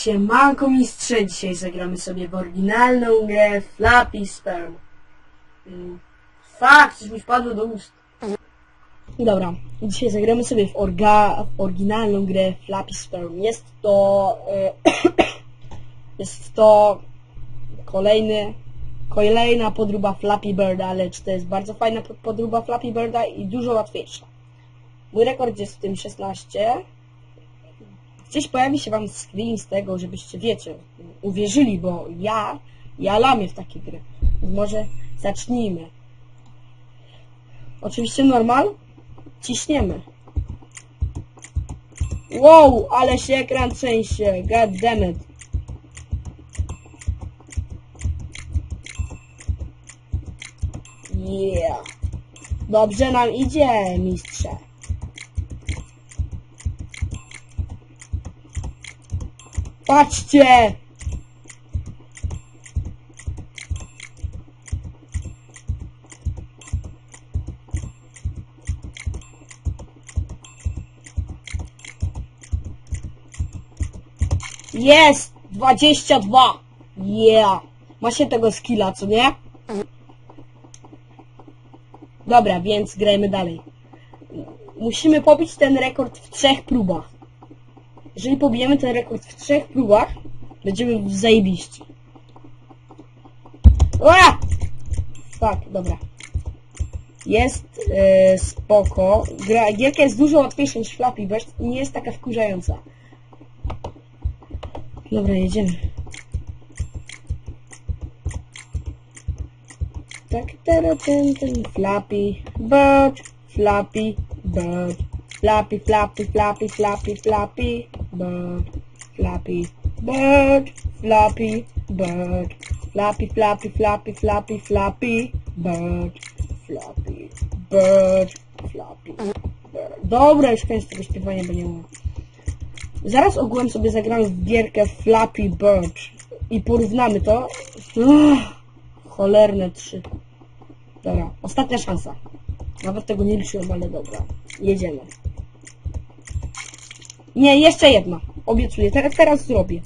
Siemanko mistrze, dzisiaj zagramy sobie w oryginalną grę Flappy Sperm. Mm, Fakt, coś mi wpadło do ust. Dobra, dzisiaj zagramy sobie w, orga, w oryginalną grę Flappy Sperm. Jest to... E, jest to kolejny, kolejna podróba Flappy Birda, lecz to jest bardzo fajna pod- podróba Flappy Birda i dużo łatwiejsza. Mój rekord jest w tym 16, Gdzieś pojawi się wam screen z tego, żebyście, wiecie, uwierzyli, bo ja, ja lamię w takie gry. Może zacznijmy. Oczywiście normal. Ciśniemy. Wow, ale się ekran trzęsie. God damn it. Yeah. Dobrze nam idzie, mistrze. Patrzcie! Jest! 22! Yeah! Macie tego skilla, co nie? Dobra, więc grajmy dalej. Musimy pobić ten rekord w trzech próbach. Jeżeli pobijemy ten rekord w trzech próbach, będziemy zajebiści. Ua! Fuck, dobra. Jest e, spoko. Gra, gierka jest dużo łatwiejsza niż Flappy Bird i nie jest taka wkurzająca. Dobra, jedziemy. Tak, teraz ten, ten Flappy Bird, Flappy Bird, Flappy, Flappy, Flappy, Flappy, Flappy Bird, Flappy Bird, Flappy Bird, Flappy, Flappy, Flappy, Flappy, Flappy Bird, Flappy Bird, Flappy Bird. Dobra, już koniec tego śpiewania, bo nie mogę. Zaraz ogółem sobie zagramy w gierkę Flappy Bird i porównamy to. Cholerne trzy. Dobra, ostatnia szansa. Nawet tego nie liczyłem, ale dobra. Jedziemy. Nie, jeszcze jedna. Obiecuję. Teraz, teraz zrobię.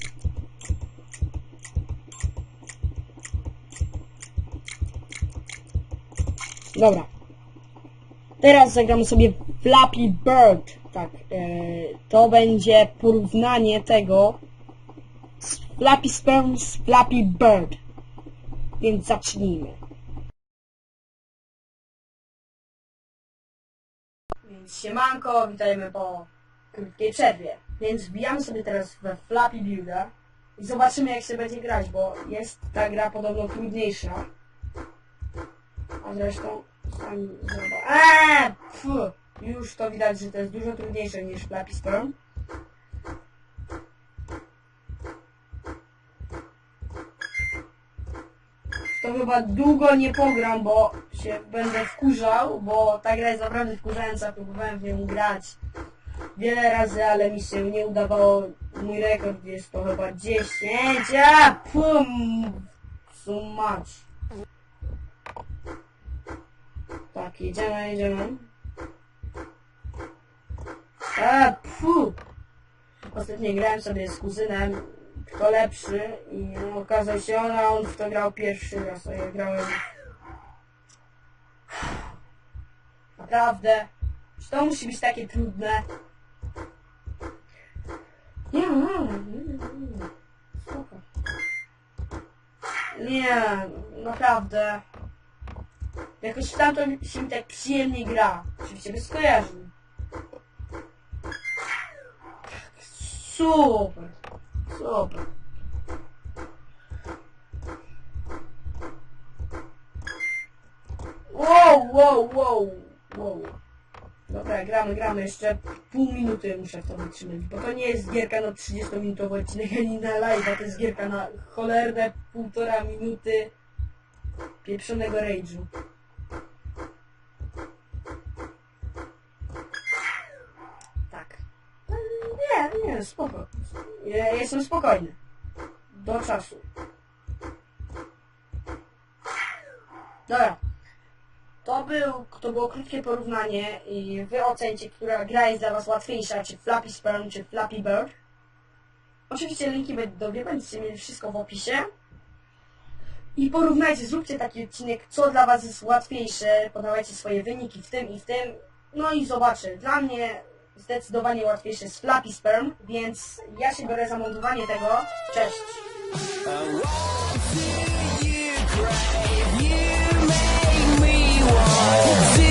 Dobra. Teraz zagramy sobie Flappy Bird. Tak. E, to będzie porównanie tego z Flappy Sperm z Flappy Bird. Więc zacznijmy. Więc siemanko, witajmy po krótkiej przerwie. Więc wbijamy sobie teraz we Flappy Builder i zobaczymy jak się będzie grać, bo jest ta gra podobno trudniejsza. A zresztą. Eee! Już to widać, że to jest dużo trudniejsze niż Flappy Storm. To chyba długo nie pogram, bo się będę wkurzał, bo ta gra jest naprawdę wkurzająca, próbowałem w nią grać wiele razy, ale mi się nie udawało. Mój rekord jest to chyba 10, a pum, so much. Tak, jedziemy, jedziemy. A, pu. Ostatnio grałem sobie z kuzynem, kto lepszy i okazał się on, a on w to grał pierwszy raz, a ja grałem... Naprawdę, czy to musi być takie trudne? Nie, nie, nie, nie. Nie, naprawdę. Jakoś tam to się tak przyjemnie gra. Oczywiście bez skojarzeń. Super. Super. Wow, wow, wow, wow. Dobra, gramy, gramy. Jeszcze pół minuty muszę to wytrzymać, bo to nie jest gierka na 30-minutowy odcinek ani na live, to jest gierka na cholerne półtora minuty pieprzonego rage'u. Tak. Nie, nie, spoko. Ja jestem spokojny. Do czasu. Dobra. To, był, to było krótkie porównanie i wy ocencie, która gra jest dla was łatwiejsza, czy Flappy Sperm, czy Flappy Bird. Oczywiście linki do gry, będziecie mieli wszystko w opisie. I porównajcie, zróbcie taki odcinek, co dla Was jest łatwiejsze, podawajcie swoje wyniki w tym i w tym. No i zobaczę. Dla mnie zdecydowanie łatwiejsze jest Flappy Sperm, więc ja się biorę za montowanie tego. Cześć! Oh.